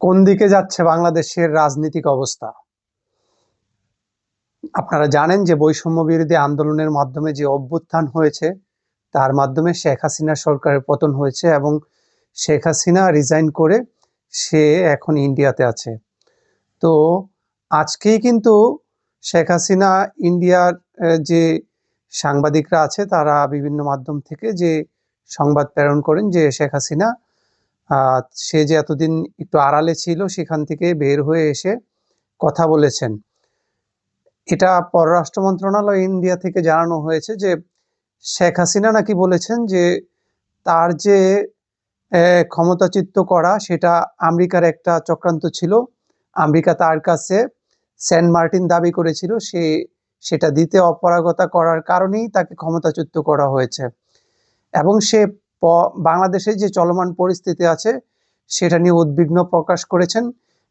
কোন দিকে যাচ্ছে বাংলাদেশের রাজনৈতিক অবস্থা? আপনারা জানেন যে বৈষম্য বিরোধী আন্দোলনের মাধ্যমে যে অভ্যুত্থান হয়েছে, তার মাধ্যমে শেখ হাসিনা সরকারের পতন হয়েছে এবং শেখ হাসিনা রিজাইন করে সে এখন ইন্ডিয়াতে আছে। তো আজকেই কিন্তু শেখ হাসিনা ইন্ডিয়ার যে সাংবাদিকরা আছে, তারা বিভিন্ন মাধ্যম থেকে যে সংবাদ প্রেরণ করেন যে শেখ হাসিনা সে যে এতদিন একটু আড়ালে ছিল সেখান থেকে বের হয়ে এসে কথা বলেছেন। এটা পররাষ্ট্র মন্ত্রণালয় ইন্ডিয়া থেকে জানানো হয়েছে যে শেখ হাসিনা নাকি বলেছেন যে তার যে আহ, ক্ষমতাচ্যুত করা সেটা আমেরিকার একটা চক্রান্ত ছিল। আমেরিকা তার কাছে সেন্ট মার্টিন দাবি করেছিল সে সেটা দিতে অপারগতা করার কারণেই তাকে ক্ষমতাচ্যুত করা হয়েছে। এবং সে বাংলাদেশে যে চলমান পরিস্থিতি আছে, সেটা নিয়ে উদ্বিগ্ন প্রকাশ করেছেন।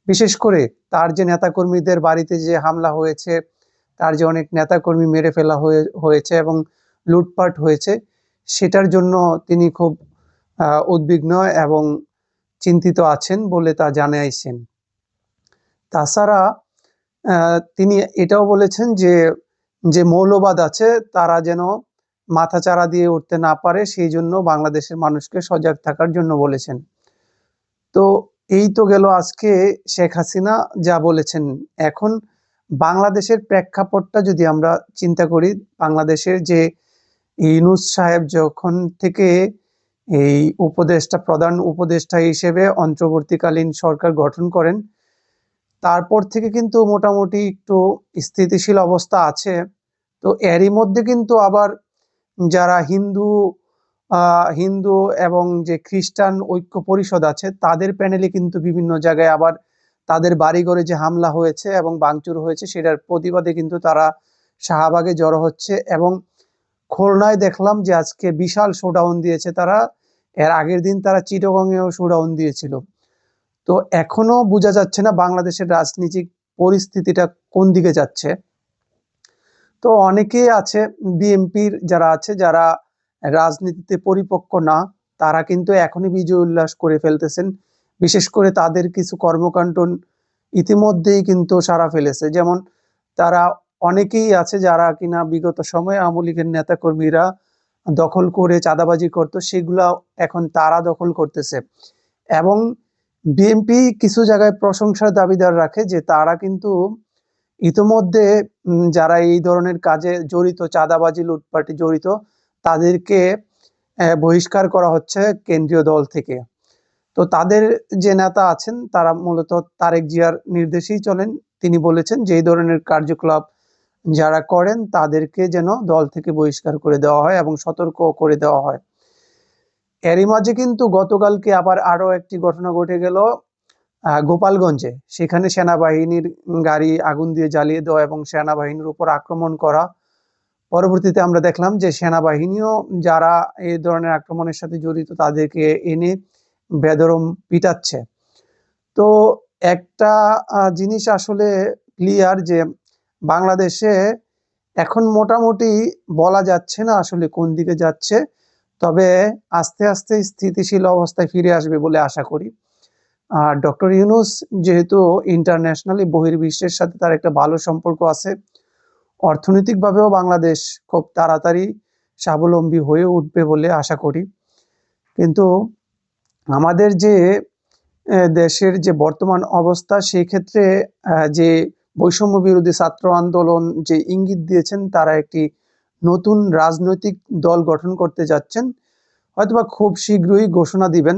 বিশেষ করে তার যে নেতাকর্মীদের বাড়িতে যে হামলা হয়েছে, তার যে অনেক নেতাকর্মী মেরে ফেলা হয়ে, হয়েছে এবং লুটপাট হয়েছে, সেটার জন্য তিনি খুব উদ্বিগ্ন এবং চিন্তিত আছেন বলে তা জানাইছেন। তাছাড়া তিনি এটাও বলেছেন যে যে মৌলবাদ আছে, তারা যেন মাথাচাড়া দিয়ে উঠতে না পারে, সেই জন্য বাংলাদেশের মানুষকে সজাগ থাকার জন্য বলেছেন। তো এই তো গেল আজকে শেখ হাসিনা যা বলেছেন। এখন বাংলাদেশের প্রেক্ষাপটটা যদি আমরা চিন্তা করি, বাংলাদেশের যে ইউনুস সাহেব যখন থেকে এই উপদেষ্টা, প্রধান উপদেষ্টা হিসেবে অন্তর্বর্তীকালীন সরকার গঠন করেন, তারপর থেকে কিন্তু মোটামুটি একটু স্থিতিশীল অবস্থা আছে। তো এরই মধ্যে কিন্তু আবার যারা হিন্দু হিন্দু এবং যে খ্রিস্টান ঐক্য পরিষদ আছে, তাদের প্যানেলে কিন্তু বিভিন্ন জায়গায় আবার তাদের বাড়িঘরে যে হামলা হয়েছে এবং বাংচুর হয়েছে, সেটার প্রতিবাদে কিন্তু তারা শাহবাগে জড়ো হচ্ছে এবং খুলনায় দেখলাম যে আজকে বিশাল শোডাউন দিয়েছে তারা। এর আগের দিন তারা চিটগংয়েও শোডাউন দিয়েছিল। তো এখনও বোঝা যাচ্ছে না বাংলাদেশের রাজনীতিক পরিস্থিতিটা কোন দিকে যাচ্ছে। তো অনেকেই আছে বিএনপির যারা আছে, যারা রাজনীতিতে পরিপক্ক না, তারা কিন্তু এখনই বিজয় উল্লাস করে ফেলতেছেন। বিশেষ করে তাদের কিছু কর্মকাণ্ড ইতিমধ্যেই কিন্তু সারা ফেলেছে। যেমন তারা অনেকেই আছে যারা কিনা বিগত সময়ে আওয়ামী লীগের নেতাকর্মীরা দখল করে চাঁদাবাজি করতো, সেগুলা এখন তারা দখল করতেছে। এবং বিএনপি কিছু জায়গায় প্রশংসার দাবিদার রাখে যে তারা কিন্তু ইতোমধ্যে যারা এই ধরনের কাজে জড়িত, চাঁদাবাজি, লুটপাটে জড়িত, তাদেরকে বহিষ্কার করা হচ্ছে কেন্দ্রীয় দল থেকে। তো তাদের যে নেতা আছেন, তারা মূলত তারেক জিয়ার নির্দেশেই চলেন। তিনি বলেছেন যে ধরনের কার্যকলাপ যারা করেন, তাদেরকে যেন দল থেকে বহিষ্কার করে দেওয়া হয় এবং সতর্ক করে দেওয়া হয়। এরই মাঝে কিন্তু গতকালকে আবার আরও একটি ঘটনা ঘটে গেল। গোপালগঞ্জে। সেখানে সেনাবাহিনীর গাড়ি আগুন দিয়ে জ্বালিয়ে দেওয়া এবং সেনাবাহিনীর উপর আক্রমণ করা। পরবর্তীতে আমরা দেখলাম যে সেনাবাহিনীও যারা এই ধরনের আক্রমণের সাথে জড়িত, তাদেরকে এনে বেদরম পিটাচ্ছে। তো একটা জিনিস আসলে ক্লিয়ার যে বাংলাদেশে এখন মোটামুটি বলা যাচ্ছে না আসলে কোন দিকে যাচ্ছে, তবে আস্তে আস্তে স্থিতিশীল অবস্থায় ফিরে আসবে বলে আশা করি। আর ডক্টর ইউনুস যেহেতু ইন্টারন্যাশনালি বহির্বিশ্বের সাথে তার একটা ভালো সম্পর্ক আছে, অর্থনৈতিকভাবেও বাংলাদেশ খুব তাড়াতাড়ি স্বাবলম্বী হয়ে উঠবে বলে আশা করি। কিন্তু আমাদের যে দেশের যে বর্তমান অবস্থা সেই ক্ষেত্রে যে বৈষম্য বিরোধী ছাত্র আন্দোলন যে ইঙ্গিত দিয়েছেন, তারা একটি নতুন রাজনৈতিক দল গঠন করতে যাচ্ছেন। হয়তোবা খুব শীঘ্রই ঘোষণা দিবেন।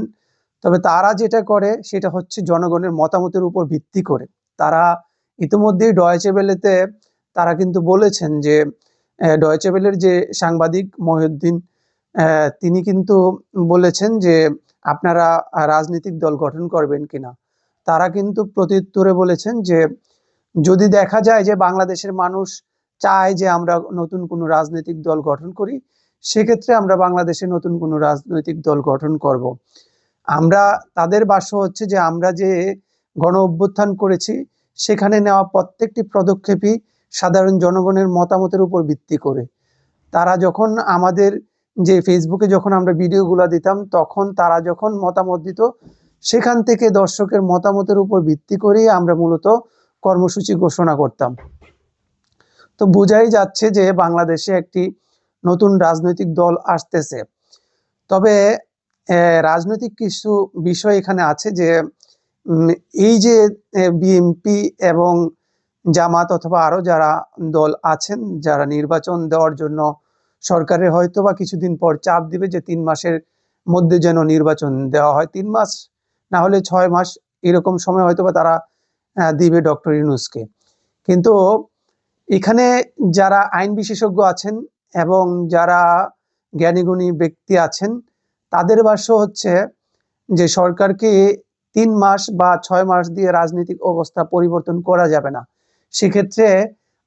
তবে তারা যেটা করে সেটা হচ্ছে জনগণের মতামতের উপর ভিত্তি করে। তারা ইতিমধ্যেই ডয়েচে বেলেতে তারা কিন্তু বলেছেন যে আহ, ডয়েচে বেলের যে সাংবাদিক মহিউদ্দিন তিনি কিন্তু বলেছেন যে আপনারা রাজনৈতিক দল গঠন করবেন কিনা? তারা কিন্তু প্রত্যুত্তরে বলেছেন যে যদি দেখা যায় যে বাংলাদেশের মানুষ চায় যে আমরা নতুন কোনো রাজনৈতিক দল গঠন করি সেক্ষেত্রে আমরা বাংলাদেশে নতুন কোনো রাজনৈতিক দল গঠন করব। আমরা তাদের বাস্য হচ্ছে যে আমরা যে গণ অভ্যুত্থান করেছি, সেখানে নেওয়া প্রত্যেকটি পদক্ষেপই সাধারণ জনগণের মতামতের উপর ভিত্তি করে। তারা যখন আমাদের যে ফেসবুকে যখন আমরা ভিডিওগুলো দিতাম, তখন তারা যখন মতামত দিত, সেখান থেকে দর্শকের মতামতের উপর ভিত্তি করেই আমরা মূলত কর্মসূচি ঘোষণা করতাম। তো বোঝাই যাচ্ছে যে বাংলাদেশে একটি নতুন রাজনৈতিক দল আসতেছে। তবে রাজনৈতিক কিছু বিষয় এখানে আছে যে এই যে বিএনপি এবং জামাত অথবা আরও যারা দল আছেন, যারা নির্বাচন দেওয়ার জন্য সরকারের হয়তো বা কিছুদিন পর চাপ দিবে যে তিন মাসের মধ্যে যেন নির্বাচন দেওয়া হয়। তিন মাস না হলে ছয় মাস এরকম সময় হয়তো বা তারা দিবে ডক্টর ইউনুসকে। কিন্তু এখানে যারা আইন বিশেষজ্ঞ আছেন এবং যারা জ্ঞানীগুণী ব্যক্তি আছেন তাদের ভাষ্য হচ্ছে যে সরকারকে তিন মাস বা ছয় মাস দিয়ে রাজনৈতিক অবস্থা পরিবর্তন করা যাবে না। সেক্ষেত্রে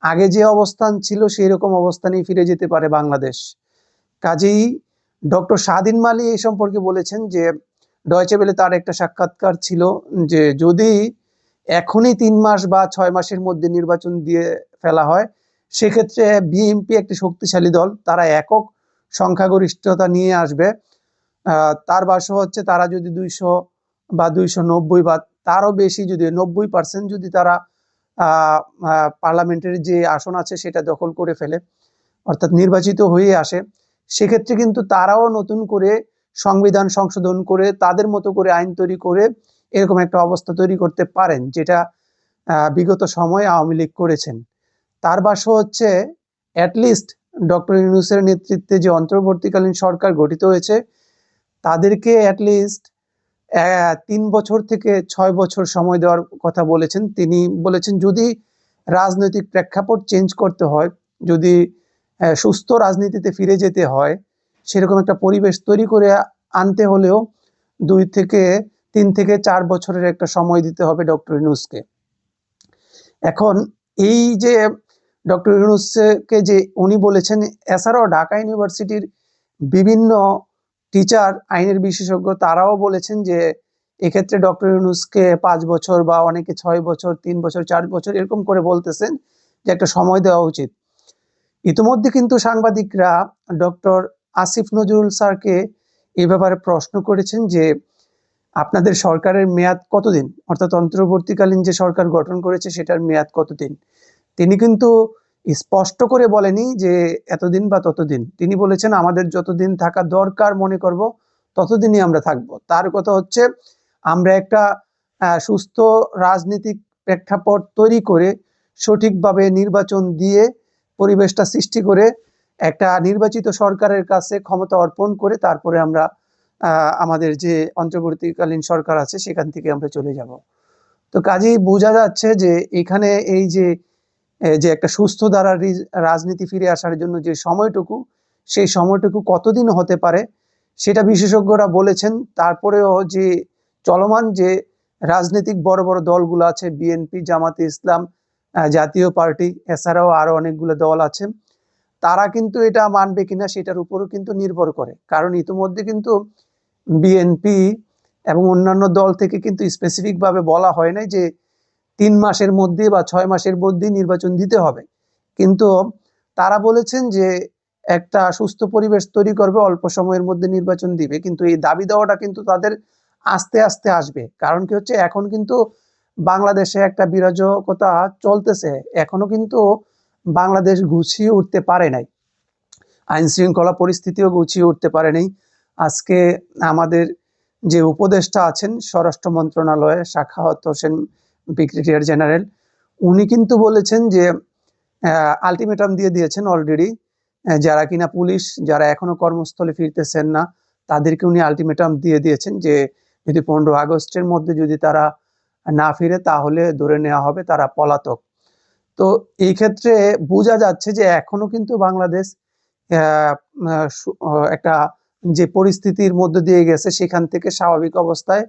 আগে যে অবস্থান ছিল সেই রকম অবস্থানেই ফিরে যেতে পারে বাংলাদেশ। কাজেই ডক্টর স্বাধীন মালি এই সম্পর্কে বলেছেন যে ডয়চে বেলে তার একটা সাক্ষাৎকার ছিল যে, যদি এখনই তিন মাস বা ছয় মাসের মধ্যে নির্বাচন দিয়ে ফেলা হয়, সেক্ষেত্রে বিএনপি একটি শক্তিশালী দল, তারা একক সংখ্যাগরিষ্ঠতা নিয়ে আসবে। তার ভাষ্য হচ্ছে তারা যদি দুইশো বা দুইশো নব্বই বা তারও বেশি যদি নব্বই পার্সেন্ট যদি তারা পার্লামেন্টের যে আসন আছে সেটা দখল করে ফেলে, অর্থাৎ নির্বাচিত হয়ে আসে, সেক্ষেত্রে কিন্তু তারাও নতুন করে সংবিধান সংশোধন করে তাদের মতো করে আইন তৈরি করে এরকম একটা অবস্থা তৈরি করতে পারেন, যেটা বিগত সময়ে আওয়ামী লীগ করেছেন। তার ভাষ্য হচ্ছে অ্যাটলিস্ট ডক্টর ইউনুসের নেতৃত্বে যে অন্তর্বর্তীকালীন সরকার গঠিত হয়েছে তাদেরকে অ্যাটলিস্ট তিন বছর থেকে ছয় বছর সময় দেওয়ার কথা বলেছেন। তিনি বলেছেন, যদি রাজনৈতিক প্রেক্ষাপট চেঞ্জ করতে হয়, যদি সুস্থ রাজনীতিতে ফিরে যেতে হয়, সেরকম একটা পরিবেশ তৈরি করে আনতে হলেও দুই থেকে, তিন থেকে চার বছরের একটা সময় দিতে হবে ডক্টর ইউনুসকে। এখন এই যে ডক্টর ইউনুসকে যে উনি বলেছেন, এছাড়াও ঢাকা ইউনিভার্সিটির বিভিন্ন টিচার, আইনের বিশেষজ্ঞ, তারাও বলেছেন যে এক্ষেত্রে ডক্টর ইউনুসকে পাঁচ বছর বা অনেকে ছয় বছর, তিন বছর, চার বছর এরকম করে বলতেছেন যে একটা সময় দেওয়া উচিত। ইতিমধ্যে কিন্তু সাংবাদিকরা ডক্টর আসিফ নজরুল স্যারকে এ ব্যাপারে প্রশ্ন করেছেন যে আপনাদের সরকারের মেয়াদ কতদিন? অর্থাৎ অন্তর্বর্তীকালীন যে সরকার গঠন করেছে, সেটার মেয়াদ কতদিন? তিনি কিন্তু স্পষ্ট করে বলেনি যে এতদিন বা ততদিন। তিনি বলেছেন, আমাদের যতদিন থাকা দরকার মনে করব, ততদিনই আমরা থাকব। তার কথা হচ্ছে, আমরা একটা সুস্থ রাজনীতিক প্রেক্ষাপট তৈরি করে সঠিকভাবে নির্বাচন দিয়ে পরিবেশটা সৃষ্টি করে একটা নির্বাচিত সরকারের কাছে ক্ষমতা অর্পণ করে তারপরে আমরা আমাদের যে অন্তর্বর্তীকালীন সরকার আছে সেখান থেকে আমরা চলে যাব। তো কাজেই বোঝা যাচ্ছে যে এখানে এই যে যে একটা সুস্থ দ্বারা রিজ- রাজনীতি ফিরে আসার জন্য যে সময়টুকু, সেই সময়টুকু কতদিন হতে পারে সেটা বিশেষজ্ঞরা বলেছেন। তারপরেও যে চলমান যে রাজনৈতিক বড় বড় দলগুলো আছে, বিএনপি, জামাতে ইসলাম জাতীয় পার্টি, এছাড়াও আরও অনেকগুলো দল আছে, তারা কিন্তু এটা মানবে কিনা সেটার উপরও কিন্তু নির্ভর করে। কারণ ইতিমধ্যে কিন্তু বিএনপি এবং অন্যান্য দল থেকে কিন্তু স্পেসিফিক ভাবে বলা হয় নাই যে তিন মাসের মধ্যে বা ছয় মাসের মধ্যে নির্বাচন দিতে হবে। কিন্তু তারা বলেছেন যে একটা সুস্থ পরিবেশ তৈরি করবে, অল্প সময়ের মধ্যে নির্বাচন দিবে। কিন্তু এই দাবি দেওয়াটা কিন্তু তাদের আস্তে আস্তে আসবে। কারণ কি হচ্ছে, এখন কিন্তু বাংলাদেশে একটা বিরাজকতা চলতেছে। এখনও কিন্তু বাংলাদেশ গুছিয়ে উঠতে পারে নাই। আইন শৃঙ্খলা পরিস্থিতিও গুছিয়ে উঠতে পারে নাই। আজকে আমাদের যে উপদেষ্টা আছেন, স্বরাষ্ট্র মন্ত্রণালয়ে শাখাওয়াত হোসেন ব্রিগেডিয়ার জেনারেল, উনি কিন্তু বলেছেন যে আলটিমেটাম দিয়ে দিয়েছেন অলরেডি যারা কিনা পুলিশ, যারা এখনও কর্মস্থলে ফিরতেছেন না, তাদেরকে উনি আলটিমেটাম দিয়ে দিয়েছেন যে, যদি পনেরো আগস্টের মধ্যে যদি তারা না ফিরে, তাহলে ধরে নেওয়া হবে তারা পলাতক। তো এই ক্ষেত্রে বোঝা যাচ্ছে যে, এখনও কিন্তু বাংলাদেশ একটা যে পরিস্থিতির মধ্যে দিয়ে গেছে, সেখান থেকে স্বাভাবিক অবস্থায়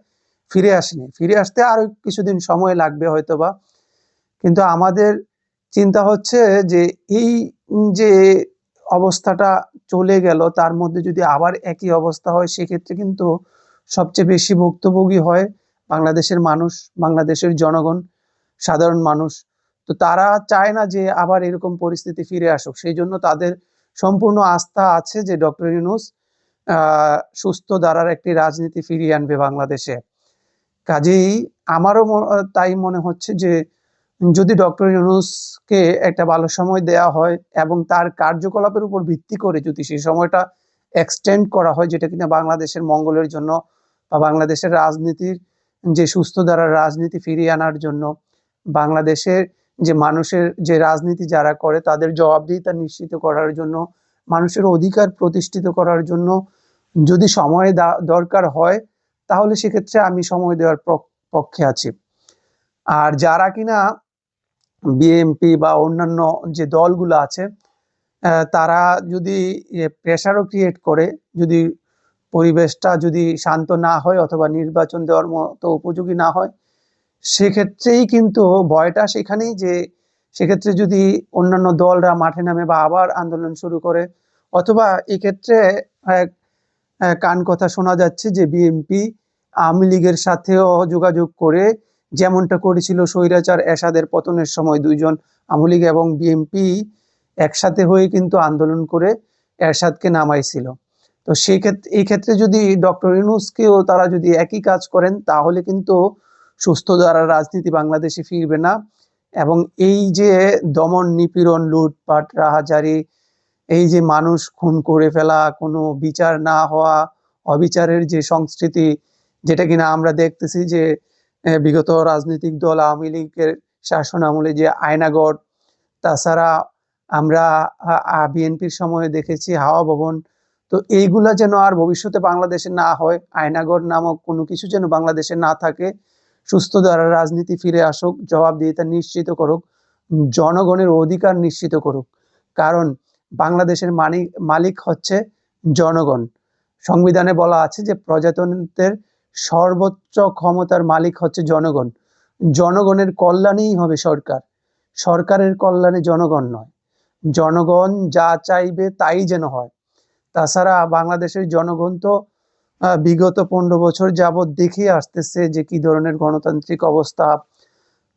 ফিরে আসেনি। ফিরে আসতে আরও কিছুদিন সময় লাগবে হয়তো বা কিন্তু আমাদের চিন্তা হচ্ছে যে, এই যে অবস্থাটা চলে গেল, তার মধ্যে যদি আবার একই অবস্থা হয়, সেক্ষেত্রে কিন্তু সবচেয়ে বেশি ভুক্তভোগী হয় বাংলাদেশের মানুষ, বাংলাদেশের জনগণ, সাধারণ মানুষ। তো তারা চায় না যে আবার এরকম পরিস্থিতি ফিরে আসুক। সেই জন্য তাদের সম্পূর্ণ আস্থা আছে যে ডক্টর ইউনুস সুস্থ ধারার একটি রাজনীতি ফিরিয়ে আনবে বাংলাদেশে। কাজেই আমারও তাই মনে হচ্ছে যে যদি ডক্টর ইউনুসকে একটা ভালো সময় দেয়া হয় এবং তার কার্যকলাপের উপর ভিত্তি করে যদি সেই সময়টা এক্সটেন্ড করা হয়, যেটা কিনা বাংলাদেশের মঙ্গলের জন্য বা বাংলাদেশের রাজনীতির যে সুস্থ ধারার রাজনীতি ফিরিয়ে আনার জন্য, বাংলাদেশের যে মানুষের যে রাজনীতি যারা করে তাদের জবাবদিহিতা নিশ্চিত করার জন্য, মানুষের অধিকার প্রতিষ্ঠিত করার জন্য যদি সময় দরকার হয় তাহলে সেক্ষেত্রে আমি সময় দেওয়ার পক- পক্ষে আছি। আর যারা কিনা বিএনপি বা অন্যান্য যে দলগুলো আছে তারা যদি প্রেশারও ক্রিয়েট করে, যদি পরিবেশটা যদি শান্ত না হয় অথবা নির্বাচন দেওয়ার মতো উপযোগী না হয়, সেক্ষেত্রেই কিন্তু ভয়টা সেখানেই যে সেক্ষেত্রে যদি অন্যান্য দলরা মাঠে নামে বা আবার আন্দোলন শুরু করে, অথবা এক্ষেত্রে এক কান কথা শোনা যাচ্ছে যে বিএনপি আওয়ামী লীগের সাথেও যোগাযোগ করে যেমনটা করেছিল স্বৈরাচার এরশাদের পতনের সময় দুইজন আওয়ামী লীগ এবং বিএনপি একসাথে হয়ে কিন্তু আন্দোলন করে এরশাদকে নামাইছিল। তো সেই ক্ষেত্রে এই ক্ষেত্রে যদি ডক্টর ইউনুসকেও তারা যদি একই কাজ করেন, তাহলে কিন্তু সুস্থ দ্বারা রাজনীতি বাংলাদেশে ফিরবে না এবং এই যে দমন নিপীড়ন, লুটপাট, রাহাজারি, এই যে মানুষ খুন করে ফেলা, কোনো বিচার না হওয়া, অবিচারের যে সংস্কৃতি যেটা কিনা আমরা দেখতেছি যে বিগত রাজনৈতিক দল আওয়ামী লীগের শাসন আমলে যে আয়নাগড়, তাছাড়া আমরা বিএনপির সময়ে দেখেছি হাওয়া ভবন, তো এইগুলা যেন আর ভবিষ্যতে বাংলাদেশে না হয়, আয়নাগড় নামক কোনো কিছু যেন বাংলাদেশে না থাকে, সুস্থ দ্বারা রাজনীতি ফিরে আসুক, জবাবদিহিতা নিশ্চিত করুক, জনগণের অধিকার নিশ্চিত করুক। কারণ বাংলাদেশের মালিক মালিক হচ্ছে জনগণ। সংবিধানে বলা আছে যে প্রজাতন্ত্রের সর্বোচ্চ ক্ষমতার মালিক হচ্ছে জনগণ। জনগণের কল্যাণেই হবে সরকার। সরকারের কল্যাণে জনগণ নয়। জনগণ যা চাইবে তাই যেন হয়। তাছাড়া বাংলাদেশের জনগণ তো বিগত পনেরো বছর যাবৎ দেখিয়ে আসতেছে যে কি ধরনের গণতান্ত্রিক অবস্থা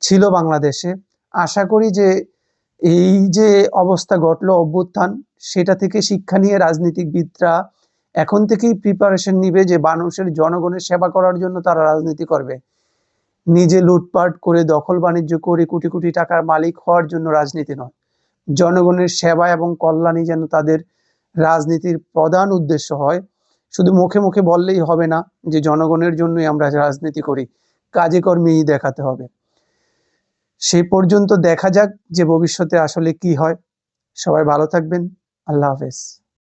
ছিল বাংলাদেশে। আশা করি যে এই যে অবস্থা ঘটলো অভ্যুত্থান, সেটা থেকে শিক্ষা নিয়ে রাজনীতিবিদরা এখন থেকেই প্রিপারেশন নিবে যে মানুষের জনগণের সেবা করার জন্য তারা রাজনীতি করবে। নিজে লুটপাট করে দখল বাণিজ্য করে কোটি কোটি টাকার মালিক হওয়ার জন্য রাজনীতি নয়। জনগণের সেবা এবং কল্যাণই যেন তাদের রাজনীতির প্রধান উদ্দেশ্য হয়। শুধু মুখে মুখে বললেই হবে না যে জনগণের জন্যই আমরা রাজনীতি করি। কাজে কর্মেই দেখাতে হবে। সেই পর্যন্ত দেখা যাক যে ভবিষ্যতে আসলে কি হয়। সবাই ভালো থাকবেন। আল্লাহ হাফেজ।